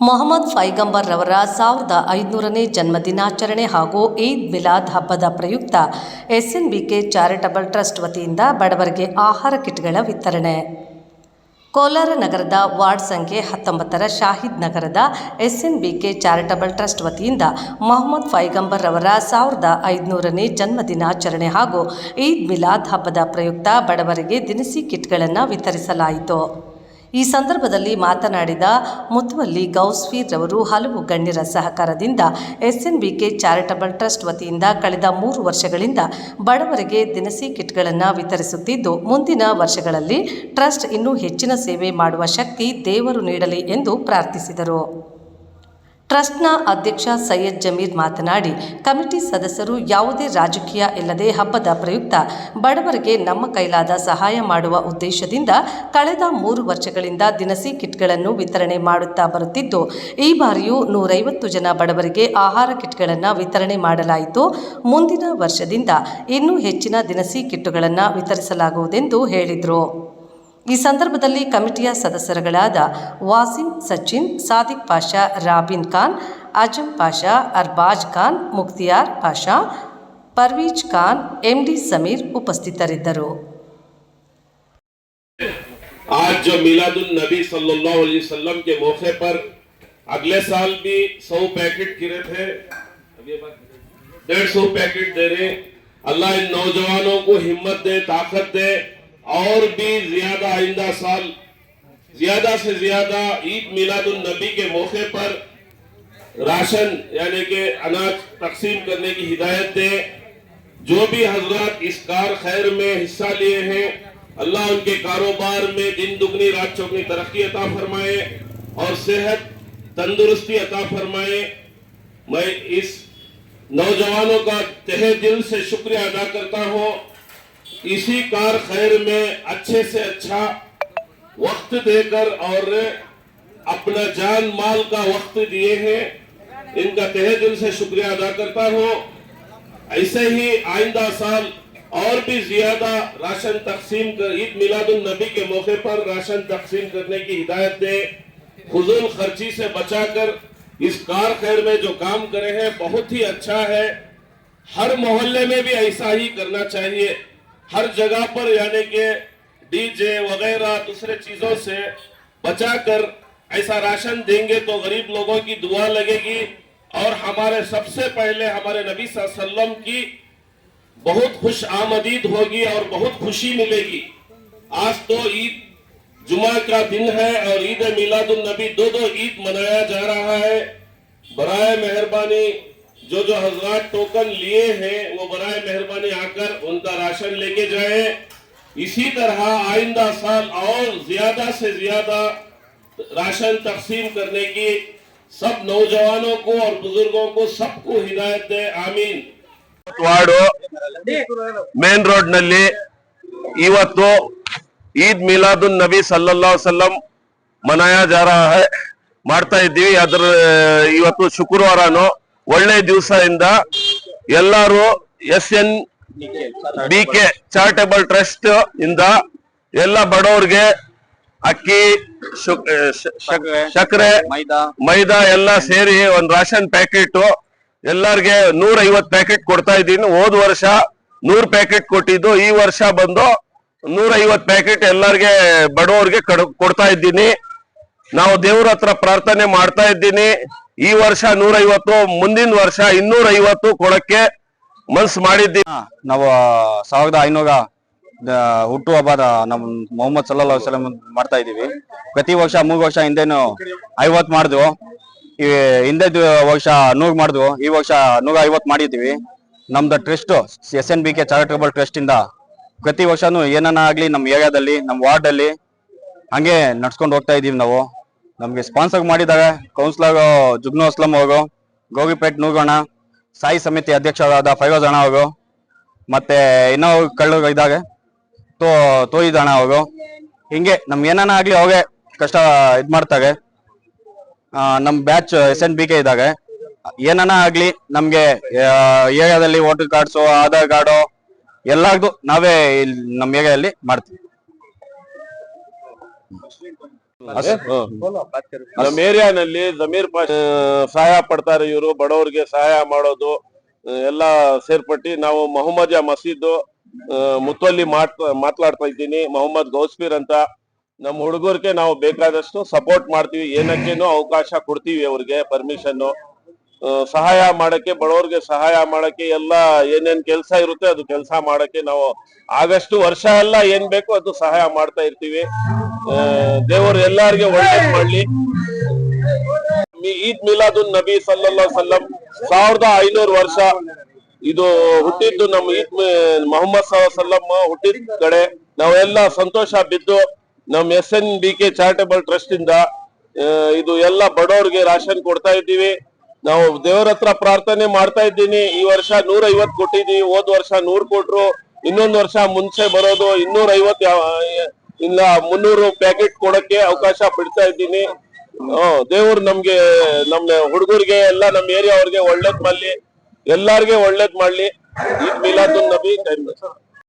ಮೊಹಮ್ಮದ್ ಫೈಗಂಬರ್ ರವರ ಸಾವಿರದ ಐದುನೂರನೇ ಜನ್ಮದಿನಾಚರಣೆ ಹಾಗೂ ಈದ್ ಮಿಲಾದ್ ಹಬ್ಬದ ಪ್ರಯುಕ್ತ ಎಸ್ಎನ್ಬಿಕೆ ಚಾರಿಟಬಲ್ ಟ್ರಸ್ಟ್ ವತಿಯಿಂದ ಬಡವರಿಗೆ ಆಹಾರ ಕಿಟ್ಗಳ ವಿತರಣೆ. ಕೋಲಾರ ನಗರದ ವಾರ್ಡ್ ಸಂಖ್ಯೆ ಹತ್ತೊಂಬತ್ತರ ಶಾಹಿದ್ ನಗರದ ಎಸ್ಎನ್ಬಿಕೆ ಚಾರಿಟಬಲ್ ಟ್ರಸ್ಟ್ ವತಿಯಿಂದ ಮೊಹಮ್ಮದ್ ಫೈಗಂಬರ್ ರವರ ಸಾವಿರದ ಐದುನೂರನೇ ಜನ್ಮದಿನಾಚರಣೆ ಹಾಗೂ ಈದ್ ಮಿಲಾದ್ ಹಬ್ಬದ ಪ್ರಯುಕ್ತ ಬಡವರಿಗೆ ದಿನಸಿ ಕಿಟ್ಗಳನ್ನು ವಿತರಿಸಲಾಯಿತು. ಈ ಸಂದರ್ಭದಲ್ಲಿ ಮಾತನಾಡಿದ ಮುತುವಲ್ಲಿ ಗೌಸ್ವೀರ್ ರವರು ಹಲವು ಗಣ್ಯರ ಸಹಕಾರದಿಂದ ಎಸ್ಎನ್ಬಿಕೆ ಚಾರಿಟಬಲ್ ಟ್ರಸ್ಟ್ ವತಿಯಿಂದ ಕಳೆದ ಮೂರು ವರ್ಷಗಳಿಂದ ಬಡವರಿಗೆ ದಿನಸಿ ಕಿಟ್ಗಳನ್ನು ವಿತರಿಸುತ್ತಿದ್ದು, ಮುಂದಿನ ವರ್ಷಗಳಲ್ಲಿ ಟ್ರಸ್ಟ್ ಇನ್ನೂ ಹೆಚ್ಚಿನ ಸೇವೆ ಮಾಡುವ ಶಕ್ತಿ ದೇವರು ನೀಡಲಿ ಎಂದು ಪ್ರಾರ್ಥಿಸಿದರು. ಟ್ರಸ್ಟ್ನ ಅಧ್ಯಕ್ಷ ಸೈಯದ್ ಜಮೀರ್ ಮಾತನಾಡಿ, ಕಮಿಟಿ ಸದಸ್ಯರು ಯಾವುದೇ ರಾಜಕೀಯ ಇಲ್ಲದೆ ಹಬ್ಬದ ಪ್ರಯುಕ್ತ ಬಡವರಿಗೆ ನಮ್ಮ ಕೈಲಾದ ಸಹಾಯ ಮಾಡುವ ಉದ್ದೇಶದಿಂದ ಕಳೆದ ಮೂರು ವರ್ಷಗಳಿಂದ ದಿನಸಿ ಕಿಟ್ಗಳನ್ನು ವಿತರಣೆ ಮಾಡುತ್ತಾ ಬರುತ್ತಿದ್ದು, ಈ ಬಾರಿಯೂ ನೂರೈವತ್ತು ಜನ ಬಡವರಿಗೆ ಆಹಾರ ಕಿಟ್ಗಳನ್ನು ವಿತರಣೆ ಮಾಡಲಾಯಿತು. ಮುಂದಿನ ವರ್ಷದಿಂದ ಇನ್ನೂ ಹೆಚ್ಚಿನ ದಿನಸಿ ಕಿಟ್ಟುಗಳನ್ನು ವಿತರಿಸಲಾಗುವುದೆಂದು ಹೇಳಿದರು. ಈ ಸಂದರ್ಭದಲ್ಲಿ ಕಮಿಟಿಯ ಸದಸ್ಯರುಗಳಾದ ವಾಸಿಂ ಸಚಿನ್ ಸಾದಿಕ್ ಪಾಷಾ ರಾಬಿನ್ ಖಾನ್ ಅಜಂ ಪಾಷಾ ಅರ್ಬಾಜ್ ಖಾನ್ ಮುಕ್ತಿಯಾರ್ ಪಾಷಾ ಪರ್ವೀಜ್ ಖಾನ್ ಎಂಡಿ ಸಮೀರ್ ಉಪಸ್ಥಿತರಿದ್ದರು आज जो मिलादुल नबी सल्लल्लाहु अलैहि वसल्लम के मौके पर अगले साल भी सौ पैकेट गिरे थे अब ये बात डेढ़ सौ पैकेट दे रहे अल्लाह इन नौजवानों को हिम्मत दे ताकत दे اور بھی زیادہ آئندہ سال، زیادہ سے زیادہ عید میلاد النبی کے موقع پر راشن یعنی کہ اناج تقسیم کرنے کی ہدایت دے۔ جو بھی حضرات اس کار خیر میں حصہ لیے ہیں، اللہ ان کے کاروبار میں دن دگنی، رات چوکنی ترقی عطا فرمائے اور صحت تندرستی عطا فرمائے۔ میں اس نوجوانوں کا تہ دل سے شکریہ ادا کرتا ہوں۔ اسی کار خیر میں اچھے سے اچھا وقت دے کر اور اپنا جان مال کا وقت دیے ہیں۔ ان کا تہہ دل سے شکریہ ادا کرتا ہوں۔ ایسے ہی آئندہ سال اور بھی زیادہ راشن تقسیم کر عید میلاد النبی کے موقع پر راشن تقسیم کرنے کی ہدایت دے۔ فضول خرچی سے بچا کر اس کار خیر میں جو کام کرے ہیں، بہت ہی اچھا ہے۔ ہر محلے میں بھی ایسا ہی کرنا چاہیے۔ ہر جگہ پر یعنی کہ ڈی جے وغیرہ دوسرے چیزوں سے بچا کر ایسا راشن دیں گے تو غریب لوگوں کی دعا لگے گی۔ اور ہمارے سب سے پہلے ہمارے نبی صلی اللہ علیہ وسلم کی بہت خوش آمدید ہوگی اور بہت خوشی ملے گی۔ آج تو عید جمعہ کا دن ہے اور عید میلاد النبی دو دو عید منایا جا رہا ہے۔ برائے مہربانی جو جو حضرات ٹوکن لیے ہیں وہ برائے مہربانی آ کر ان کا راشن لے کے جائیں۔ اسی طرح آئندہ سال اور زیادہ سے زیادہ راشن تقسیم کرنے کی سب نوجوانوں کو اور بزرگوں کو سب کو ہدایت دے۔ آمین۔ ವಾರ್ಡು ಮೇನ್ ರೋಡ್ ನಲ್ಲಿ ಇವತ್ತು ಈದ್ ಮಿಲಾದುನ್ ನಬಿ ಸಲ್ಲಾ ಸಲ್ಲಂ ಮನಾಯ ہے۔ ಮಾಡ್ತಾ ಇದ್ದೀವಿ ಅದ್ರ ಇವತ್ತು ಶುಕ್ರವಾರನು ಒಳ್ಳೆ ದಿವಸದಿಂದ ಎಲ್ಲರೂ S N B K charitable trust ಇಂದ ಎಲ್ಲ ಬಡವ್ರಿಗೆ ಅಕ್ಕಿ ಸಕ್ಕರೆ ಮೈದಾ. ಎಲ್ಲ ಸೇರಿ ಒಂದ್ ರಾಷನ್ ಪ್ಯಾಕೆಟ್ ಎಲ್ಲರಿಗೆ ನೂರ ಐವತ್ ಪ್ಯಾಕೆಟ್ ಕೊಡ್ತಾ ಇದ್ದೀನಿ. ಹೋದ್ ವರ್ಷ ನೂರ್ ಪ್ಯಾಕೆಟ್ ಕೊಟ್ಟಿದ್ದು. ಈ ವರ್ಷ ಬಂದು ನೂರ ಐವತ್ ಪ್ಯಾಕೆಟ್ ಎಲ್ಲರಿಗೆ ಬಡವರಿಗೆ ಕಡ್- ಕೊಡ್ತಾ ಇದ್ದೀನಿ. ನಾವು ದೇವ್ರ ಹತ್ರ ಪ್ರಾರ್ಥನೆ ಮಾಡ್ತಾ ಇದ್ದೀನಿ. ಈ ವರ್ಷ ನೂರೈವತ್ತು, ಮುಂದಿನ ವರ್ಷ ಇನ್ನೂರ ಐವತ್ತು ಕೊಡಕ್ಕೆ ಮನ್ಸ್ ಮಾಡಿದ್ದೀವಿ. ನಾವು ಸಾವಿರದ ಐನೂರ ಹುಟ್ಟು ಹಬ್ಬದ ನಮ್ ಮೊಹಮ್ಮದ್ ಸಲ್ಲಾ ವಸಲಂ ಮಾಡ್ತಾ ಇದೀವಿ ಪ್ರತಿ ವರ್ಷ, ಮೂರು ವರ್ಷ ಹಿಂದೇನು ಐವತ್ ಮಾಡಿದ್ವು. ಈ, ಹಿಂದೆ ವರ್ಷ ನೂರ್ ಮಾಡಿದ್ವು, ಈ ವರ್ಷ ನೂರ ಐವತ್ ಮಾಡಿದ್ವಿ ನಮ್ದು trust, S N B K charitable trust ಇಂದ ಪ್ರತಿ ವರ್ಷನೂ ಏನನ್ನ ಆಗ್ಲಿ, ನಮ್ಮ ಏರಿಯಾದಲ್ಲಿ, ನಮ್ಮ ವಾರ್ಡ್ ಅಲ್ಲಿ ಹಂಗೆ ನಡ್ಸ್ಕೊಂಡು ಹೋಗ್ತಾ ಇದೀವಿ ನಾವು. ನಮ್ಗೆ ಸ್ಪಾನ್ಸರ್ ಮಾಡಿದ್ದಾರೆ ಕೌನ್ಸಿಲರ್ ಜುಗ್ನು ಅಸ್ಲಂ ಅವರು ಗೋಗಿಪೇಟ್ ನೂಗೋಣ ಸಾಯಿ ಸಮಿತಿ ಅಧ್ಯಕ್ಷರಾದ ಫೈರೋಜ್ ಅಣ್ಣ ಅವರು, ಮತ್ತೆ ಇನ್ನೂ ಕಳ್ಳರು ಇದ್ದಾರೆ, ತೋ, ತೋಯಿದ್ ಅಣ್ಣ ಅವರು. ಹಿಂಗೆ ನಮ್ಗೆ ಏನಾನ ಆಗ್ಲಿ ಅವಾಗೆ ಕಷ್ಟ ಇದ್ ಮಾಡ್ತಾರೆ. ನಮ್ batch S N B K ಇದ್ದಾರೆ. ಏನಾನ ಆಗ್ಲಿ ನಮ್ಗೆ ಏರಿಯಾದಲ್ಲಿ ವೋಟರ್ ಕಾರ್ಡ್ಸು ಆಧಾರ್ ಕಾರ್ಡು ಎಲ್ಲಾರ್ದು ನಾವೇ ಇಲ್ಲಿ ನಮ್ಮ ಏರಿಯಾದಲ್ಲಿ ಮಾಡ್ತೀವಿ. ನಮ್ಮ ಏರಿಯಾನಲ್ಲಿ ಜಮೀರ್ ಪಾಷ ಸಹಾಯ ಪಡ್ತಾರೆ ಇವರು ಬಡವರಿಗೆ ಸಹಾಯ ಮಾಡೋದು ಎಲ್ಲ ಸೇರ್ಪಟ್ಟಿ ನಾವು ಮೊಹಮ್ಮದ್ ಮಸೀದ್ ಮುತ್ತಲ್ಲಿ ಮಾತಾಡ್ತಾ ಇದ್ದೀನಿ. ಮೊಹಮ್ಮದ್ ಗೌಸ್ಫೀರ್ ಅಂತ ನಮ್ಮ ಹುಡುಗರಿಗೆ ನಾವು ಬೇಕಾದಷ್ಟು ಸಪೋರ್ಟ್ ಮಾಡ್ತೀವಿ. ಏನಕ್ಕೇನು ಅವಕಾಶ ಕೊಡ್ತೀವಿ ಅವ್ರಿಗೆ ಪರ್ಮಿಷನ್ ಸಹಾಯ ಮಾಡಕ್ಕೆ ಬಡವರಿಗೆ ಸಹಾಯ ಮಾಡಕ್ಕೆ ಎಲ್ಲ ಏನೇನ್ ಕೆಲಸ ಇರುತ್ತೆ ಅದು ಕೆಲಸ ಮಾಡಕ್ಕೆ ನಾವು ಆಗಷ್ಟು ವರ್ಷ ಎಲ್ಲ ಏನ್ ಬೇಕು ಅದು ಸಹಾಯ ಮಾಡ್ತಾ ಇರ್ತೀವಿ. ದೇವರು ಎಲ್ಲಾರ್ಗೆ ಒಳ್ಳೇದು ಮಾಡ್ಲಿ. ಈದ್ ಮಿಲಾದುನ್ ನಬಿ ಸಲ್ಲಾ ಸಲ್ಲಂ ಸಾವಿರದ ಐನೂರು ವರ್ಷ. ಇದು ಹುಟ್ಟಿದ್ದು ನಮ್ಮ ಈದ್ ಮೊಹಮ್ಮದ್ ಸಲ್ಲಂ ಹುಟ್ಟಿದ ಕಡೆ. ನಾವೆಲ್ಲ ಸಂತೋಷ ಬಿದ್ದು ನಮ್ಮ S N B K charitable trust ಇಂದ ಇದು ಎಲ್ಲ ಬಡವರಿಗೆ ರಾಷನ್ ಕೊಡ್ತಾ ಇದ್ದೀವಿ. ನಾವು ದೇವರ ಹತ್ರ ಪ್ರಾರ್ಥನೆ ಮಾಡ್ತಾ ಇದ್ದೀನಿ. ಈ ವರ್ಷ ನೂರ ಐವತ್ ಕೊಟ್ಟಿದೀವಿ ಹೋದ್ ವರ್ಷ ನೂರ್ ಕೊಟ್ರು. ಇನ್ನೊಂದ್ ವರ್ಷ ಮುಂಚೆ ಬರೋದು ಇನ್ನೂರ ಐವತ್ ಇಲ್ಲ, ಮುನ್ನೂರು ಪ್ಯಾಕೆಟ್ ಕೊಡಕ್ಕೆ ಅವಕಾಶ ಬಿಡ್ತಾ ಇದ್ದೀನಿ. ದೇವ್ರು ನಮ್ಗೆ, ನಮ್ಮ ಹುಡುಗರಿಗೆ ಎಲ್ಲ ನಮ್ಮ ಏರಿಯಾ ಅವ್ರಿಗೆ ಒಳ್ಳೇದ್ ಮಾಡ್ಲಿ. ಎಲ್ಲಾರ್ಗೆ ಒಳ್ಳೇದ್ ಮಾಡ್ಲಿ. ಈದ್ ನಬಿ.